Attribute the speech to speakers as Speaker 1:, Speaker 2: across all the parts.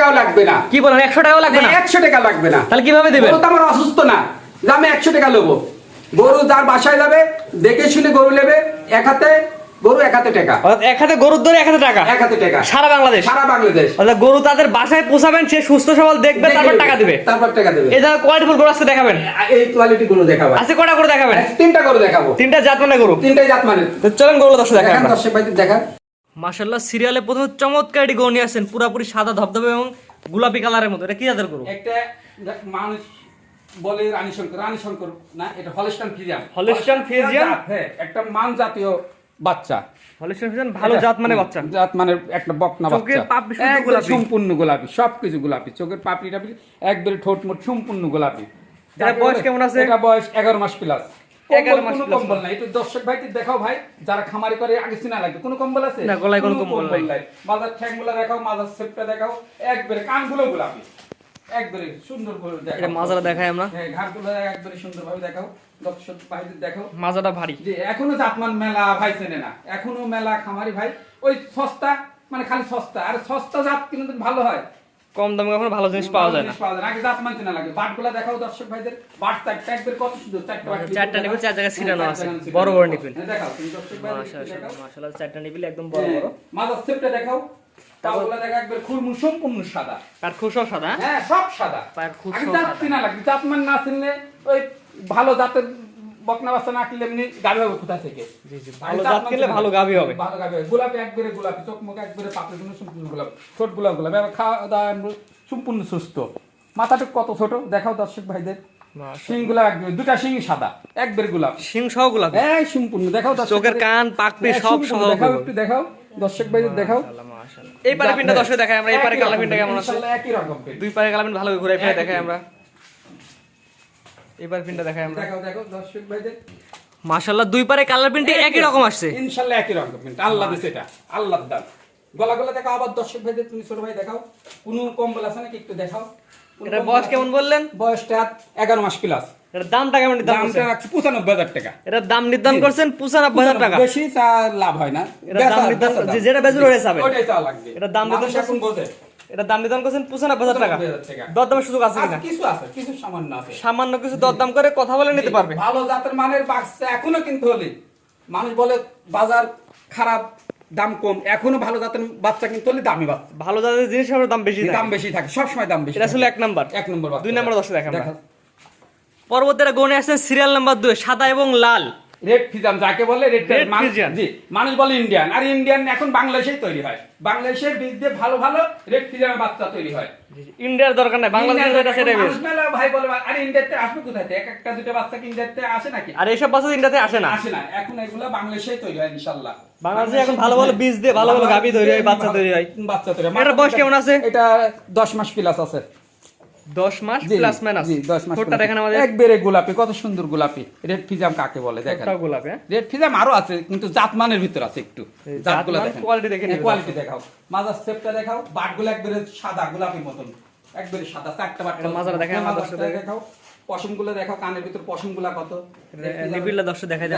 Speaker 1: টাকাও লাগবে না।
Speaker 2: কি বলেন একশো টাকাও লাগবে না?
Speaker 1: একশো টাকা লাগবে না।
Speaker 2: তাহলে কীভাবে দেবেন?
Speaker 1: গরু তো আমার অসুস্থ না। যে আমি একশো টাকা নেব গরু যার বাসায় যাবে দেখে শুনে গরু নেবে এক হাতে গরু এক হাতে টাকা।
Speaker 2: এক হাতে গরুর ধরে এক হাতে টাকা?
Speaker 1: এক হাতে টাকা।
Speaker 2: সারা বাংলাদেশ?
Speaker 1: সারা বাংলাদেশ।
Speaker 2: অর্থাৎ গরু তাদের বাসায় পোষাবেন সে সুস্থ সবল দেখবে তারপর টাকা দিবে।
Speaker 1: তারপর টাকা দেবে।
Speaker 2: এই গরু আজকে দেখাবেন?
Speaker 1: এই কোয়ালিটি গুলো দেখাবো।
Speaker 2: আজকে কটা করে দেখাবেন?
Speaker 1: তিনটা করে দেখাবো।
Speaker 2: তিনটা জাত মানে গরু?
Speaker 1: তিনটাই জাত মানে।
Speaker 2: চলেন গরু দর্শক দেখান
Speaker 1: দেখান দর্শক দেখান।
Speaker 2: মাশাল্লাহ সিরিয়ালে প্রথমে চমৎকার একটি গরু নিয়ে আসছেন পুরাপুরি সাদা ধবধবে এবং গোলাপি কালারের মতো। এটা কি জাতের গরু?
Speaker 1: একটা মানুষ বলে রানী শঙ্কর রানী শঙ্কর না এটা হলস্টান
Speaker 2: হলস্টাইন ফ্রিজিয়ান?
Speaker 1: হ্যাঁ একটা মান জাতীয় বাচ্চা।
Speaker 2: ফ্রিজিয়ান ভালো জাত মানে বাচ্চা।
Speaker 1: জাত মানে একটা বকনা বাচ্চা।
Speaker 2: গোলাপি।
Speaker 1: সম্পূর্ণ গোলাপি সবকিছু গোলাপি। চোখের পাপড়ি টাপড়ি একবারে ঠোঁট মোট সম্পূর্ণ গোলাপি।
Speaker 2: এটার বয়স কেমন আছে?
Speaker 1: এটা বয়স এগারো মাস প্লাস
Speaker 2: 11 মাস
Speaker 1: কম্বল নাই। একটু দর্শক ভাইকে দেখাও ভাই যারা খামারি করে আগে চিনা লাগবে। কোনো কম্বল আছে?
Speaker 2: না, গলায় কোনো কম্বল নাই।
Speaker 1: মাথার ঠ্যাংগুলো দেখাও মাথার সেপটা দেখাও। একবারে কানগুলো গোলাপি। একবারে সুন্দর করে দেখাও।
Speaker 2: এটা মাজারা দেখাই আমরা।
Speaker 1: হ্যাঁ ঘাটগুলো একবারে সুন্দরভাবে দেখাও। দর্শক ভাইদের দেখাও।
Speaker 2: মাজাটা ভারী।
Speaker 1: যে এখনও জাতমান মেলা ভাই চেনে না। এখনও মেলা খামারি ভাই। ওই সস্তা মানে খালি সস্তা। আর সস্তা জাত কিন্তু ভালো হয়।
Speaker 2: কম দামে কখনো ভালো জিনিস পাওয়া যায় না।
Speaker 1: পাওয়া যায় না। আগে জাত মানতে না লাগে। বাটগুলা দেখাও দর্শক ভাইদের। বাট একবার কত সুন্দর। চারটা বাট
Speaker 2: চারটা নিপিল চার জায়গায়
Speaker 1: হ্যাঁ,
Speaker 2: আছে। বড় বড় নিপিল।
Speaker 1: হ্যাঁ, দেখাও। তুমি দর্শক একটু
Speaker 2: মাশাআল্লাহ মাশাআল্লাহ চারটা নিপিল একদম বড়
Speaker 1: হ্যাঁ,
Speaker 2: বড়।
Speaker 1: মাথার সেপটা দেখাও। তারপরে দেখা একবার খুরমু সম্পূর্ণ সাদা।
Speaker 2: আর খুশও সাদা?
Speaker 1: হ্যাঁ সব সাদা। আগে
Speaker 2: সব
Speaker 1: জাত
Speaker 2: সাদা।
Speaker 1: চিনা লাগবে। জাতমান না চিনলে ওই ভালো জাতের বকনা বাচ্চা না কিনলে এমনি হবে কোথা থেকে?
Speaker 2: জি, জি, ভালো জাত কিনলে ভালো গাভী হবে।
Speaker 1: ভালো গাভী হবে। গোলাপি একবারে গোলাপি চোখ মুখ একবারে পাপড়ি গুলো সম্পূর্ণ গোলাপি ছোট গোলাপ গোলাপি। আবার খাওয়া দাওয়া সম্পূর্ণ সুস্থ। মাথাটা কত ছোট? দেখাও দর্শক ভাইদের। শিং একবারে দুটা শিং সাদা একবারে গোলাপ।
Speaker 2: সিং সহ গোলাপি?
Speaker 1: এই সম্পূর্ণ দেখাও দর্শক
Speaker 2: চোখের কান পাকড়ি
Speaker 1: হ্যাঁ,
Speaker 2: সব সহ
Speaker 1: দেখাও একটু দেখাও। দর্শক ভাইদের দেখাও।
Speaker 2: এই পারে পিনটা দর্শক দেখাই আমরা এই পারে
Speaker 1: রকম,
Speaker 2: পিনটা কেমন আছে?
Speaker 1: একই রকম
Speaker 2: দুই পারে কালার পিন ভালো ঘুরে ফিরে দেখাই আমরা। এই পারে পিনটা দেখাই আমরা।
Speaker 1: দেখাও দেখো দর্শক ভাইদের।
Speaker 2: মাশাআল্লাহ দুই পারে কালার পিনটি একই রকম আসছে।
Speaker 1: ইনশাআল্লাহ একই রকম কিন্তু আল্লাহ দিছে এটা। আল্লাহর দান। গলা গলা দেখাও আবার দর্শক ভাইদের তুমি ছোট ভাই দেখাও। কোনো কম্বল আছে নাকি একটু দেখাও?
Speaker 2: এটা বয়স কেমন বললেন?
Speaker 1: বয়সটা এগারো মাস প্লাস
Speaker 2: দামটা কেমন নির্ধারণ
Speaker 1: দামটা
Speaker 2: করছেন?
Speaker 1: রাখছি টাকা।
Speaker 2: এটার দাম নির্ধারণ করছেন পঁচানব্বই হাজার টাকা।
Speaker 1: বেশি লাভ হয় না।
Speaker 2: দাম নির্ধারণ-। যে- যেটা। ওটাই
Speaker 1: চাওয়া লাগবে।
Speaker 2: এটার দাম নির্ধারণ
Speaker 1: এখন বোঝে।
Speaker 2: এটার দাম নির্ধারণ করছেন পঁচানব্বই হাজার টাকা। দরদামের সুযোগ আছে কিনা?
Speaker 1: কিছু আছে কিছু সামান্য আছে।
Speaker 2: সামান্য কিছু দরদাম করে কথা বলে নিতে পারবে।
Speaker 1: ভালো জাতের মানের বাচ্চা এখনও কিনতে হলে। মানুষ বলে বাজার খারাপ দাম কম। এখনও ভালো জাতের বাচ্চা কিনতে হলে দামি বাচ্চা।
Speaker 2: ভালো জাতের জিনিসের দাম বেশি
Speaker 1: দাম বেশি থাকে সবসময় দাম বেশি
Speaker 2: এটা আসলে এক নাম্বার।
Speaker 1: এক নম্বর
Speaker 2: দুই নম্বর দেখান
Speaker 1: দেখাও।
Speaker 2: পরবর্তীরা গণে আসছেন সিরিয়াল নাম্বার দুই সাদা এবং লাল।
Speaker 1: রেড ফিজাম যাকে বলে রেড জি মানুষ বলে ইন্ডিয়ান আর ইন্ডিয়ান এখন বাংলাদেশেই তৈরি হয়। বাংলাদেশের বীজ দিয়ে ভালো ভালো রেড ফিজামের বাচ্চা তৈরি হয়।
Speaker 2: ইন্ডিয়ার দরকার নাই বাংলাদেশের যেটা সেটাই বেশ।
Speaker 1: ভাই বলে আরে ইন্ডিয়াতে আসবে কোথায় এক একটা দুটো বাচ্চা কি ইন্ডিয়াতে আসে নাকি?
Speaker 2: আর এইসব বাচ্চা ইন্ডিয়াতে আসে না।
Speaker 1: আসে না। এখন এগুলো বাংলাদেশেই তৈরি হয় ইনশাআল্লাহ
Speaker 2: বাংলাদেশে এখন ভালো ভালো বীজ দিয়ে ভালো ভালো গাভী তৈরি হয় বাচ্চা তৈরি হয়।
Speaker 1: বাচ্চা তৈরি হয়।
Speaker 2: এটার বয়স কেমন আছে?
Speaker 1: এটা 10 মাস প্লাস আছে।
Speaker 2: দশ মাস
Speaker 1: জি,
Speaker 2: প্লাস মাইনাস
Speaker 1: জি 10 মাস
Speaker 2: ঠোঁটটা। দেখেন আমাদের।
Speaker 1: একবারে গোলাপি কত সুন্দর গোলাপি। রেড ফিজাম কাকে বলে দেখেন।
Speaker 2: গোলাপি হ্যাঁ?
Speaker 1: রেড ফিজাম আরও আছে কিন্তু জাতমানের ভিতর আছে একটু। জাতগুলো দেখেন।
Speaker 2: quality দেখে
Speaker 1: কোয়ালিটি দেখাও। মাজার শেপটা দেখাও বাটগুলো একবারে সাদা গোলাপি মতন। একবারে সাদা চারটা বাট
Speaker 2: এটা মাজাটা দেখাও, মাজার সাথে।
Speaker 1: দেখাও। পশমগুলো দেখাও কানের ভিতর পশমগুলো কত।
Speaker 2: দর্শক দেখাই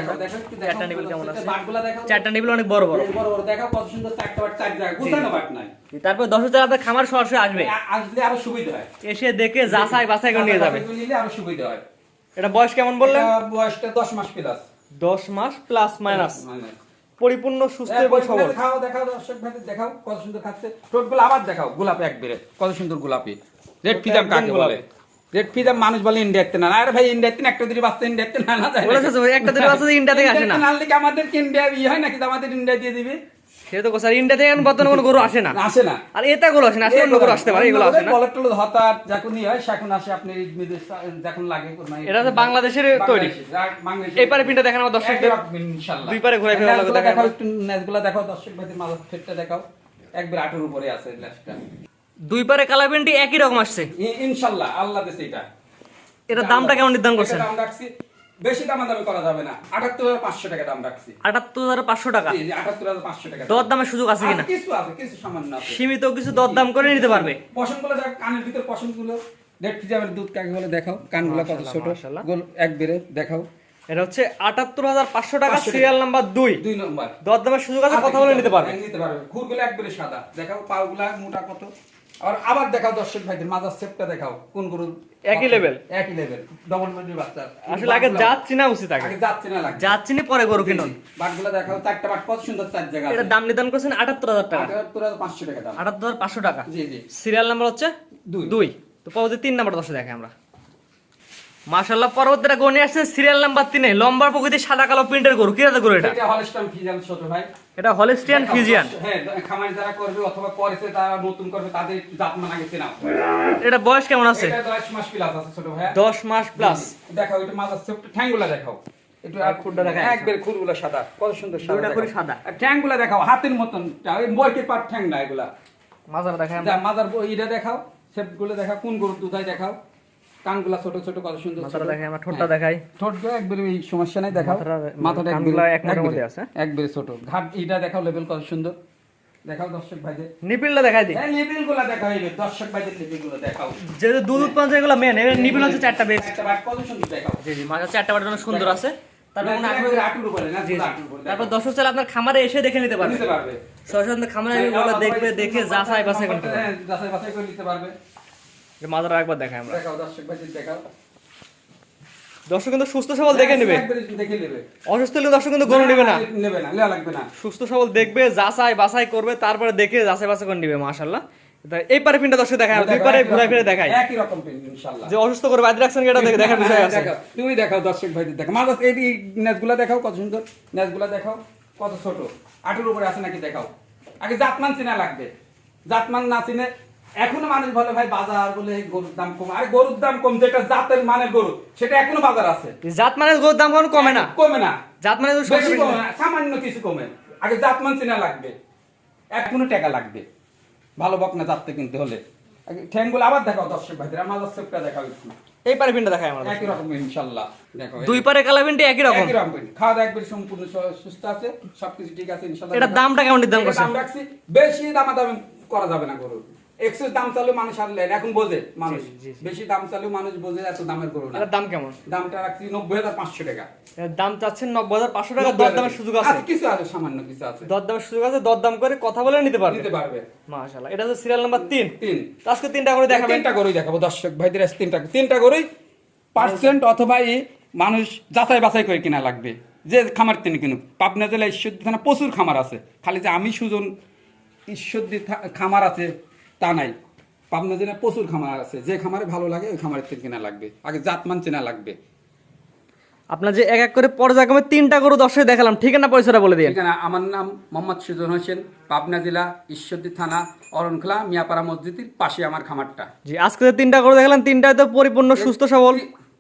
Speaker 1: একটু
Speaker 2: চারটা নিবিল কেমন আছে?
Speaker 1: বাটগুলো দেখাও।
Speaker 2: চারটা নিবিল অনেক বড় বড়।
Speaker 1: বড় বড়। দেখাও কত সুন্দর চারটা বাট চার জায়গা গুছানো বাট নাই।
Speaker 2: তারপর হাজার আপনার খামার সরাসরি আসবে
Speaker 1: আসলে আরও সুবিধা হয়।
Speaker 2: এসে দেখে যাচাই বাছাই করে নিয়ে যাবে।
Speaker 1: নিলে আরও সুবিধা হয়।
Speaker 2: এটা বয়স কেমন বললেন?
Speaker 1: বয়সটা 10 মাস প্লাস
Speaker 2: দশ মাস প্লাস মাইনাস
Speaker 1: মানে
Speaker 2: পরিপূর্ণ সুস্থ
Speaker 1: হ্যাঁ,
Speaker 2: এবং সবল।
Speaker 1: দেখাও দেখাও দর্শক ভাইদের দেখাও কত সুন্দর খাচ্ছে। ঠোঁটগুলো আবার দেখাও গোলাপি এক বেরে কত সুন্দর গোলাপি। রেড
Speaker 2: ফিদাম
Speaker 1: ফিজাম কাকে বলে? রেড ফিদাম মানুষ বলে ইন্ডিয়াতে না। আরে ভাই ইন্ডিয়াতে না একটা দুটি বাচ্চা ইন্ডিয়াতে না না
Speaker 2: বলেছে একটা দুটো বাচ্চা ইন্ডিয়া থেকে আসে না।
Speaker 1: নাহলে কি আমাদের কি ইন্ডিয়া ইয়ে হয় নাকি? আমাদের ইন্ডিয়া দিয়ে দিবে।
Speaker 2: সে তো স্যার ইন্ডিয়া থেকে বর্তমানে কোনো গরু আসে না।
Speaker 1: আসে না।
Speaker 2: আর এটা গরু আসে না আসলে অন্য গরু আসতে পারে এগুলো আসে না।
Speaker 1: বলদ টলদ হতার যখন হয় সেখন আসে আপনি যখন লাগে
Speaker 2: এটা তো বাংলাদেশের তৈরি।
Speaker 1: বাংলাদেশি, আর বাংলাদেশি।
Speaker 2: এই পারে পিনটা দেখেন আমার দর্শকদের।
Speaker 1: ইনশাআল্লাহ।
Speaker 2: দুই পারে ঘুরাই ফিরে ভালো দেখাও।
Speaker 1: দেখাও একটু ন্যাজগুলো দেখাও দর্শক ভাইদের মাঝে ফেটটা দেখাও। একবার আটুর উপরে আছে ল্যাসটা
Speaker 2: দুই পারে কালার প্যান্টটি একই রকম আসছে।
Speaker 1: ই- ইনশাআল্লাহ আল্লাহ দেশে এটা।
Speaker 2: এটা দামটা কেমন নির্ধারণ করছেন?
Speaker 1: এটা দাম রাখছি বেশি করা যাবে না। আটাত্তর হাজার পাঁচশো টাকা দাম রাখছি।
Speaker 2: আটাত্তর হাজার পাঁচশো টাকা?
Speaker 1: আটাত্তর হাজার পাঁচশো টাকা।
Speaker 2: দর দামের সুযোগ আছে কিনা?
Speaker 1: কিছু আছে কিছু সামান্য
Speaker 2: সীমিত কিছু দর দাম করে নিতে পারবে?
Speaker 1: পশমগুলো দেখ কানের ভিতর পশমগুলো রেড ফিজামের দুধ কাকে বলে দেখাও। কানগুলো কত ছোট। গোল এক বেরে দেখাও।
Speaker 2: এটা হচ্ছে আটাত্তর হাজার পাঁচশো টাকা সিরিয়াল নাম্বার দুই।
Speaker 1: দুই নম্বর।
Speaker 2: দর দামের সুযোগ আছে কথা বলে নিতে পারবে।
Speaker 1: নিতে পারবে। খুরগুলো একবারে সাদা। দেখাও পাগুলা মোটা কত। আর আবার দেখাও দর্শক ভাইদের মাজার সেপটা দেখাও কোন গরু
Speaker 2: একই লেভেল
Speaker 1: একই লেভেল ডবল বডির বাচ্চা।
Speaker 2: আসলে আগে জাত চিনা উচিত আগে।
Speaker 1: আগে যাচ্ছে না লাগে
Speaker 2: জাত চিনি পরে গরু কিনুন।
Speaker 1: বাটগুলো দেখাও চারটা বাট কত সুন্দর চার জায়গা
Speaker 2: এটা দাম নির্ধারণ করছেন আটাত্তর হাজার টাকা।
Speaker 1: আটাত্তর হাজার পাঁচশো টাকা দাম।
Speaker 2: আটাত্তর হাজার পাঁচশো টাকা।
Speaker 1: জি জি।
Speaker 2: সিরিয়াল নাম্বার হচ্ছে
Speaker 1: দুই।
Speaker 2: দুই। তো পরবর্তী তিন নাম্বার দশে দেখে আমরা। মাশাল্লাহ পরবর্তীটা গণে আসছে সিরিয়াল নাম্বার তিনে লম্বার প্রকৃতি সাদা কালো প্রিন্টের গরু। কি গরু এটা?
Speaker 1: এটা হলস্টাইন ফিজিয়ান ছোট ভাই।
Speaker 2: এটা হলিস্টিয়ান ফিজিয়ান
Speaker 1: হ্যাঁ খামারি যারা করবে অথবা করেছে তারা নতুন করবে তাদের জাত মানা গেছে না।
Speaker 2: এটা বয়স কেমন আছে?
Speaker 1: এটা দশ মাস প্লাস আছে ছোট ভাই
Speaker 2: দশ মাস প্লাস
Speaker 1: দেখাও এটা মাজার সেপটা ঠ্যাংগুলা দেখাও। একটু
Speaker 2: আর খুরটা দেখাও।
Speaker 1: একবার খুরগুলা সাদা কত সুন্দর সাদা দেখাও।
Speaker 2: খুরই সাদা।
Speaker 1: আর ঠ্যাংগুলা দেখাও হাতের মতন। ওই বইকের পাট ঠ্যাং না এগুলা।
Speaker 2: মাজার দেখে
Speaker 1: যা মাজার ইটা দেখাও সেপগুলো দেখাও কোন গরুর দুধাই দেখাও। কানগুলা ছোট ছোট কত সুন্দর
Speaker 2: মাথাটা দেখাই আমরা ঠোঁটটা
Speaker 1: হ্যাঁ।
Speaker 2: দেখাই।
Speaker 1: ঠোঁটগুলো একবারে ওই সমস্যা নাই দেখাও।
Speaker 2: মাথাটা-
Speaker 1: মাথাটা একবারে-
Speaker 2: মধ্যে আছে।
Speaker 1: একবারে ছোট। ঘাট এটা দেখাও লেভেল কত সুন্দর। দেখাও দর্শক ভাইদের।
Speaker 2: নিপিলটা দেখাই দিই
Speaker 1: হ্যাঁ লেভেল দেখাও এই দর্শক ভাইদের লেভেল দেখাও।
Speaker 2: যেহেতু দুধ উৎপাদন এগুলো মেন এর নিপিল হচ্ছে চারটা বেশ
Speaker 1: একটা বাট কত সুন্দর দেখাও।
Speaker 2: জি জি মাঝে চারটা বাটের সুন্দর আছে। তারপর দর্শক চাইলে আপনার খামারে এসে দেখে নিতে পারবে। সরাসরি খামারে দেখবে দেখে যাচাই বাছাই করতে পারবে।
Speaker 1: হ্যাঁ, যাচাই বাছাই করে নিতে পারবে।
Speaker 2: যে মাজার একবার দেখাই আমরা।
Speaker 1: দেখাও দর্শক ভাইদের দেখাও।
Speaker 2: দর্শক কিন্তু সুস্থ সবল দেখে নেবে।
Speaker 1: একবারে দেখে নেবে।
Speaker 2: অসুস্থ হলে দর্শক কিন্তু গরু নেবে না।
Speaker 1: নেবে না লাগবে না।
Speaker 2: সুস্থ সবল দেখবে যাচাই বাছাই করবে তারপরে দেখে যাচাই বাছাই করে নিবে মাশাল্লাহ এই পারে পিনটা দর্শক দেখায় দুই পারে ঘুরে ফিরে দেখাই।
Speaker 1: একই রকম প্রিন্ট ইনশাআল্লাহ।
Speaker 2: যে অসুস্থ করে বাদ রাখছেন এটা দেখে দেখার বিষয় আছে।
Speaker 1: তুমি দেখাও দর্শক ভাইদের দেখো এই এই নেজগুলা দেখাও কত সুন্দর। নেজগুলা দেখাও কত ছোট। আটুর উপরে আছে নাকি দেখাও। আগে জাতমান চিনা লাগবে। জাতমান না চিনে এখনও মানুষ বলে ভাই বাজার বলে গরুর দাম কম। আরে গরুর দাম কম যেটা জাতের মানের গরু সেটা এখনও বাজার আছে।
Speaker 2: জাত মানে গরুর দাম কখনো কমে না।
Speaker 1: কমে না।
Speaker 2: জাত মানে
Speaker 1: বেশি কমে না সামান্য কিছু কমে। আগে জাতমান চিনা লাগবে এখনও টাকা লাগবে। ভালো বকনা জাততে কিনতে হলে। ঠ্যাংগুলো আবার দেখাও দর্শক ভাইদের আমার দর্শকটা দেখাও একটু।
Speaker 2: এই পারে পিনটা দেখাই আমরা
Speaker 1: একই রকম ইনশাল্লাহ। দেখো
Speaker 2: দুই পারে কালা পিনটি একই রকম।
Speaker 1: একই রকম খাওয়া দাওয়া একবারে সম্পূর্ণ সুস্থ আছে সবকিছু ঠিক আছে ইনশাল্লাহ।
Speaker 2: এটার দামটা কেমন
Speaker 1: এটার
Speaker 2: করছেন?
Speaker 1: দাম রাখছি বেশি দামাদামি করা যাবে না গরুর। এক্সেস দাম চালু মানুষ আর লেন এখন বোঝে মানুষ। বেশি দাম চালু মানুষ বোঝে এত দামের গরু না
Speaker 2: দাম কেমন?
Speaker 1: দামটা রাখছি নব্বই হাজার পাঁচশো টাকা।
Speaker 2: দাম চাচ্ছেন নব্বই হাজার পাঁচশো টাকা সুযোগ আছে?
Speaker 1: কিছু আছে সামান্য কিছু আছে।
Speaker 2: সুযোগ আছে করে কথা বলে নিতে পারবে।
Speaker 1: নিতে পারবে।
Speaker 2: মাশাআল্লাহ এটা হচ্ছে সিরিয়াল নাম্বার তিন।
Speaker 1: তিন।
Speaker 2: আজকে তিনটা করে দেখাবেন।
Speaker 1: তিনটা গরুই দেখাবো দর্শক ভাইদের তিনটা তিনটা গরুই পার্সেন্ট অথবা মানুষ যাচাই বাছাই করে কিনা লাগবে। যে খামার তিনি কিনুক। পাবনা জেলায় ঈশ্বর থানা প্রচুর খামার আছে। খালি যে আমি সুজন ঈশ্বর খামার আছে তা নাই। পাবনা জেলায় প্রচুর খামার আছে। যে খামারে ভালো লাগে ওই খামারের থেকে কিনা লাগবে। আগে জাতমান চেনা লাগবে।
Speaker 2: আপনার যে এক এক করে পর্যায়ক্রমে তিনটা গরু দর্শক দেখালাম ঠিকানা পয়সাটা বলে দিয়ে
Speaker 1: ঠিকানা আমার নাম মোহাম্মদ সুজন হোসেন পাবনা জেলা ঈশ্বরদী থানা অরণখলা মিয়াপাড়া মসজিদের পাশে আমার খামারটা।
Speaker 2: জি আজকে যে তিনটা গরু দেখালাম তিনটাই তো পরিপূর্ণ সুস্থ সবল।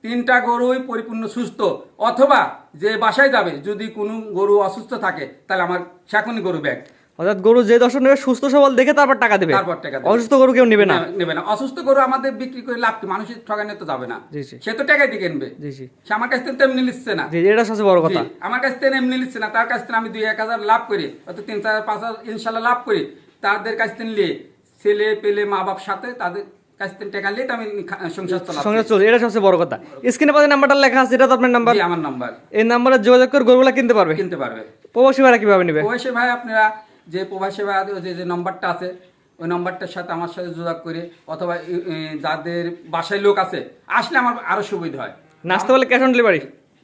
Speaker 1: তিনটা গরুই পরিপূর্ণ সুস্থ। অথবা যে বাসায় যাবে যদি কোনো গরু অসুস্থ থাকে তাহলে আমার সেখনই গরু ব্যাগ।
Speaker 2: অর্থাৎ গরু যে দর্শক নেবে সুস্থ সবল দেখে তারপর টাকা দেবে।
Speaker 1: তারপর টাকা দেবে।
Speaker 2: অসুস্থ গরু কেউ নেবে না।
Speaker 1: নেবে না। অসুস্থ গরু আমাদের বিক্রি করে লাভ কি? মানুষের ঠকানে তো যাবে না। সে তো টাকাই দিয়ে কিনবে সে আমার কাছ থেকে তেমনি না।
Speaker 2: এটা সবচেয়ে বড় কথা।
Speaker 1: আমার কাছ থেকে এমনি না। তার কাছ থেকে আমি দুই এক হাজার লাভ করি অত তিন চার পাঁচ হাজার ইনশাল্লাহ লাভ করি। তাদের কাছ থেকে নিয়ে ছেলে পেলে মা বাপ সাথে তাদের কাছ থেকে টাকা নিয়ে আমি সংসার চালাচ্ছি।
Speaker 2: সঙ্গে চলছে। এটা সবচেয়ে বড় কথা। স্ক্রিনে পাশে নাম্বারটা লেখা আছে এটা তো আপনার নাম্বার?
Speaker 1: আমার নাম্বার।
Speaker 2: এই নাম্বারে যোগাযোগ করে গরুগুলা কিনতে পারবে?
Speaker 1: কিনতে পারবে।
Speaker 2: প্রবাসী ভাড়া কীভাবে নেবে?
Speaker 1: প্রবাসী ভাই আপনারা যে প্রবাসী ভাই যে যে নম্বরটা আছে ওই নম্বরটার সাথে আমার সাথে যোগাযোগ করে অথবা যাদের বাসায় লোক আছে আসলে আমার আরও সুবিধা হয়।
Speaker 2: নাচতে বলে cash on delivery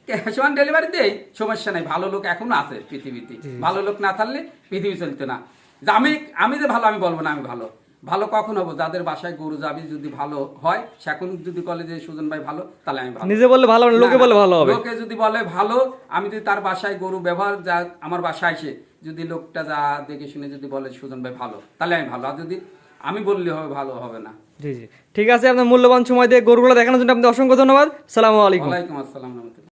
Speaker 1: cash on delivery দেই সমস্যা নাই ভালো লোক এখনও আছে পৃথিবীতে। ভালো লোক না থাকলে পৃথিবী চলতে না। আমি আমি যে ভালো আমি বলব না আমি ভালো। ভালো কখন হব? যাদের বাসায় গরু যাবি যদি ভালো হয় সেখন যদি বলে যে সুজন ভাই ভালো তাহলে আমি
Speaker 2: নিজে বললে ভালো লোকে
Speaker 1: না,
Speaker 2: ভালো হবে।
Speaker 1: লোকে যদি বলে ভালো আমি যদি তার বাসায় গরু ব্যবহার যা আমার বাসায় এসে যদি লোকটা যা দেখে শুনে যদি বলে সুজন ভাই ভালো তাহলে আমি ভালো। আর যদি আমি বললে হবে ভালো হবে না।
Speaker 2: জি জি। ঠিক আছে আপনার মূল্যবান সময় দিয়ে গরুগুলো দেখানোর জন্য আপনাদের অসংখ্য ধন্যবাদ। সালামু আলাইকুম।
Speaker 1: ওয়ালাইকুম আসসালাম রহমতুল্লাহ।